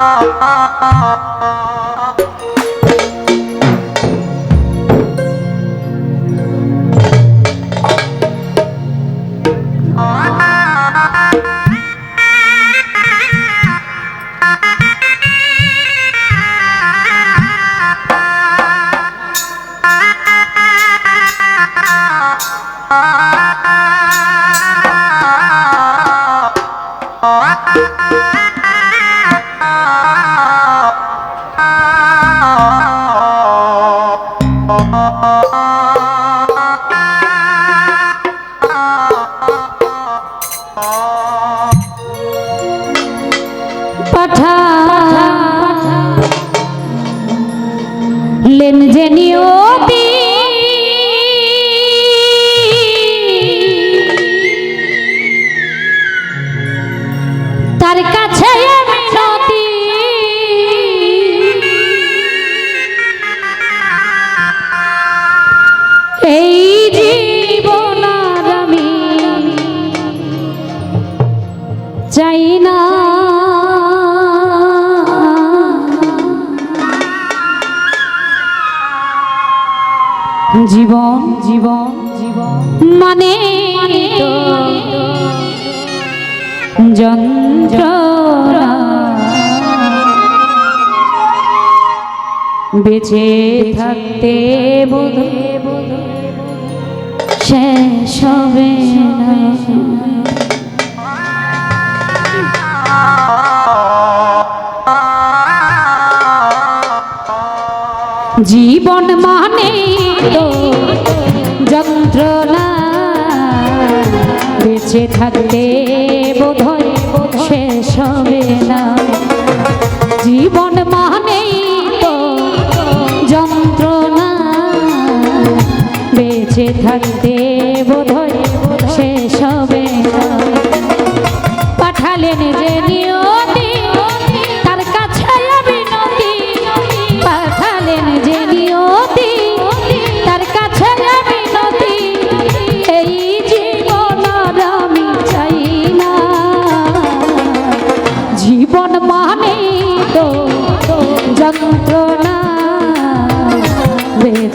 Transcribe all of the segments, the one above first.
পাঠা জীবন জীবন জীবন। মানে তো যন্ত্রণা। বেঁচে থাকতে বোধ শেষ হবে জীবন মানে বেঁচে থাকতে বোধহয় শেষ হবে না। জীবন মানে তো যন্ত্রণা। বেঁচে থাকতে বোধহয় শেষ হবে না। পাঠালেন যে নিয়তি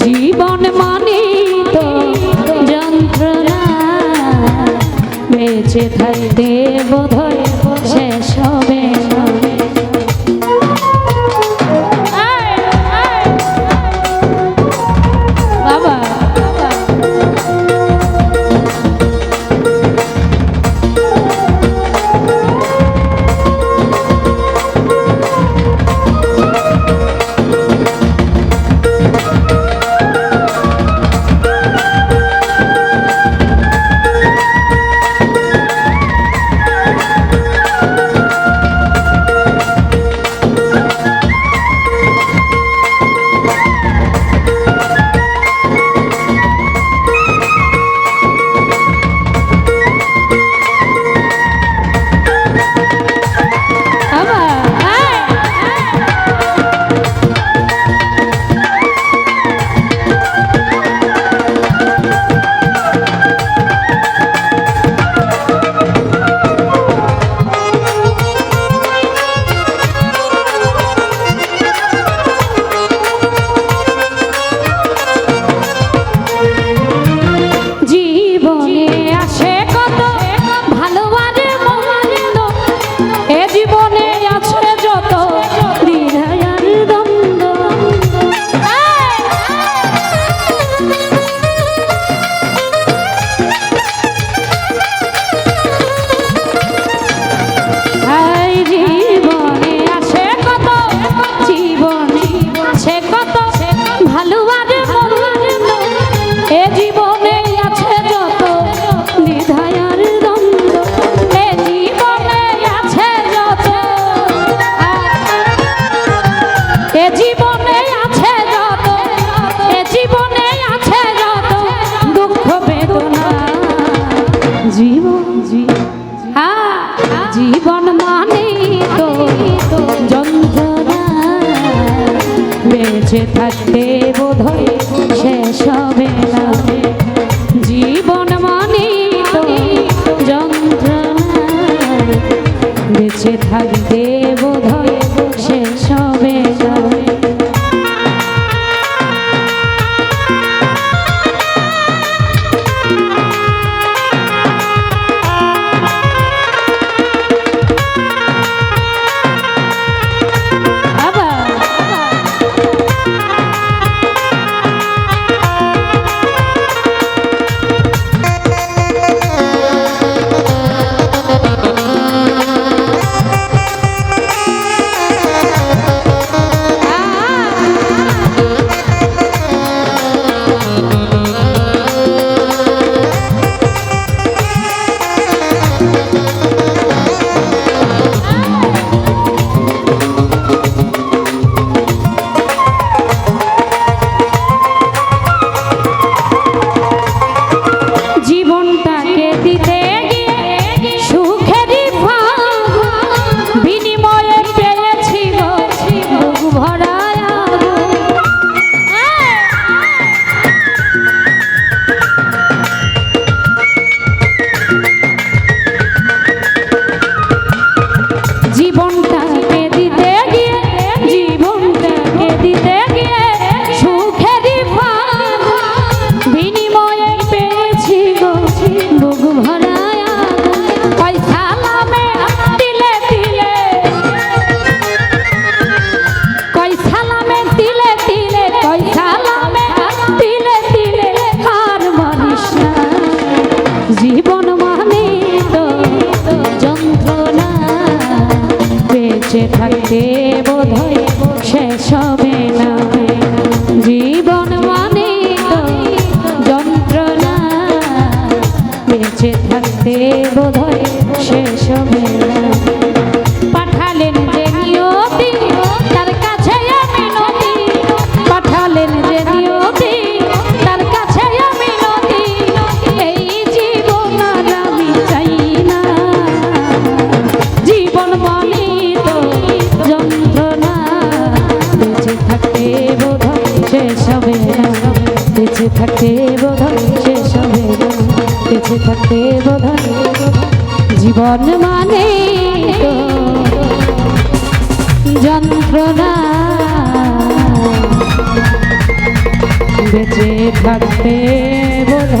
জীবন মানে তো যন্ত্রণা। বেঁচে থাকতে বোধহয় মন মানে তো যন্ত্রণা বেঁচে থাকতে বোধ হয় বেঁচে থাকতে বোধ হয় শেষ মেলা মরণ মানে তো যন্ত্রণা। বেঁচে থাকতে বোধ